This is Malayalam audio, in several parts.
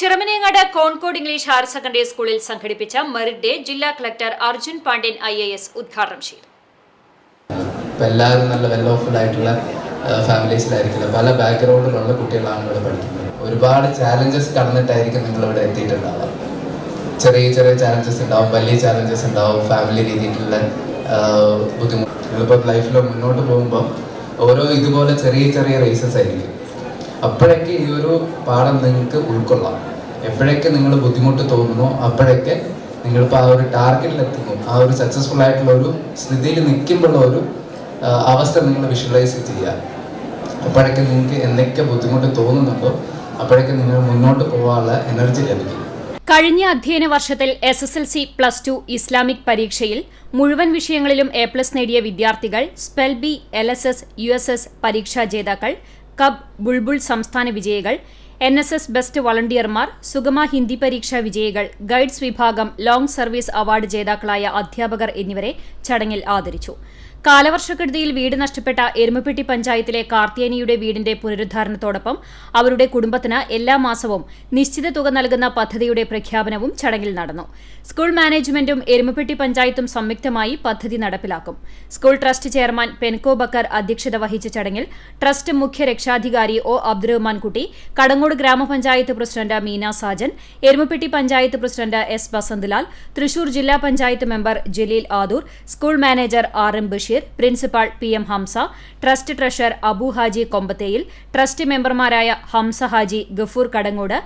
Chiramanengad Concord English higher secondary സ്കൂളിൽ സംഘടിപ്പിച്ച മെറിറ്റ് ഡേ ജില്ലാ collector Arjun Pandian I A S ഉദ്ഘാടനം ചെയ്തു. എല്ലാവരും നല്ല വെൽ ആയിട്ടുള്ള ഫാമിലീസിലായിരിക്കില്ല പല ബാക്ക്ഗ്രൗണ്ടിലുള്ള കുട്ടികളാണ് ഇവിടെ പഠിക്കുന്നത്. ഒരുപാട് ചാലഞ്ചസ് കടന്നിട്ടായിരിക്കും നിങ്ങൾ ഇവിടെ എത്തിയിട്ടുണ്ടാവുക. ചെറിയ ചെറിയ ചാലഞ്ചസ് ഉണ്ടാവും വലിയ ചാലഞ്ചസ് ഉണ്ടാവും ഫാമിലി രീതിയിലുള്ള ബുദ്ധിമുട്ട് നിങ്ങളിപ്പോൾ ലൈഫിൽ മുന്നോട്ട് പോകുമ്പോൾ ഓരോ ഇതുപോലെ ചെറിയ ചെറിയ റേസസ് ആയിരിക്കും. അപ്പോഴൊക്കെ ഈ ഒരു പാഠം നിങ്ങൾക്ക് ഉൾക്കൊള്ളാം. എപ്പോഴൊക്കെ നിങ്ങൾ ബുദ്ധിമുട്ട് തോന്നുന്നു അപ്പോഴൊക്കെ നിങ്ങളിപ്പോൾ ആ ഒരു ടാർഗറ്റിൽ എത്തുന്നു ആ ഒരു സക്സസ്ഫുൾ ആയിട്ടുള്ള ഒരു സ്ഥിതിയിൽ നിൽക്കുമ്പോഴുള്ള ഒരു അവസ്ഥ നിങ്ങൾ വിഷ്വലൈസ് ചെയ്യുക. അപ്പോഴൊക്കെ നിങ്ങൾക്ക് എന്തൊക്കെ ബുദ്ധിമുട്ട് തോന്നുന്നുണ്ടോ അപ്പോഴൊക്കെ നിങ്ങൾ മുന്നോട്ട് പോകാനുള്ള എനർജി ലഭിക്കും. കഴിഞ്ഞ അധ്യയന വർഷത്തിൽ S S L C plus two Islamic പരീക്ഷയിൽ മുഴുവൻ വിഷയങ്ങളിലും എ പ്ലസ് നേടിയ വിദ്യാർത്ഥികൾ spell B L S S U S S പരീക്ഷാ ജേതാക്കൾ കബ് ബുൾബുൾ സംസ്ഥാന വിജയികൾ എൻ എസ് എസ് ബെസ്റ്റ് വളണ്ടിയർമാർ സുഗമ ഹിന്ദി പരീക്ഷാ വിജയികൾ ഗൈഡ്സ് വിഭാഗം ലോങ് സർവീസ് അവാർഡ് ജേതാക്കളായ അധ്യാപകർ എന്നിവരെ ചടങ്ങിൽ ആദരിച്ചു. കാലവർഷക്കെടുതിയിൽ വീട് നഷ്ടപ്പെട്ട എരുമപ്പെട്ടി പഞ്ചായത്തിലെ കാർത്തിയനിയുടെ വീടിന്റെ പുനരുദ്ധാരണത്തോടൊപ്പം അവരുടെ കുടുംബത്തിന് എല്ലാ മാസവും നിശ്ചിത തുക നൽകുന്ന പദ്ധതിയുടെ പ്രഖ്യാപനവും ചടങ്ങിൽ നടന്നു. സ്കൂൾ മാനേജ്മെന്റും എരുമപ്പെട്ടി പഞ്ചായത്തും സംയുക്തമായി പദ്ധതി നടപ്പിലാക്കും. School trust chairman Penco Bakkar അധ്യക്ഷത വഹിച്ച ചടങ്ങിൽ ട്രസ്റ്റ് മുഖ്യ രക്ഷാധികാരി O Abdurahman Kutty Kadangode grama panchayat president Meena Sajan Erumapetty panchayat president S Vasanthlal Thrissur ജില്ലാ panchayat member Jaleel Adoor school manager R M Basheer principal P M Hamsa trust treasurer Abu Haji Kombatheyil trust മെമ്പർമാരായ Hamsa Haji Gafoor Kadangode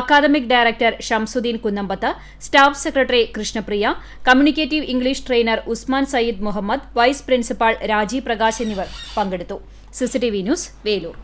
academic director Shamsuddin Kunnambath staff secretary Krishnapriya communicative English trainer Usman Sayyid Muhammad vice principal Rajeev Prakash എന്നിവർ പങ്കെടുത്തു. CCTV news Veloor.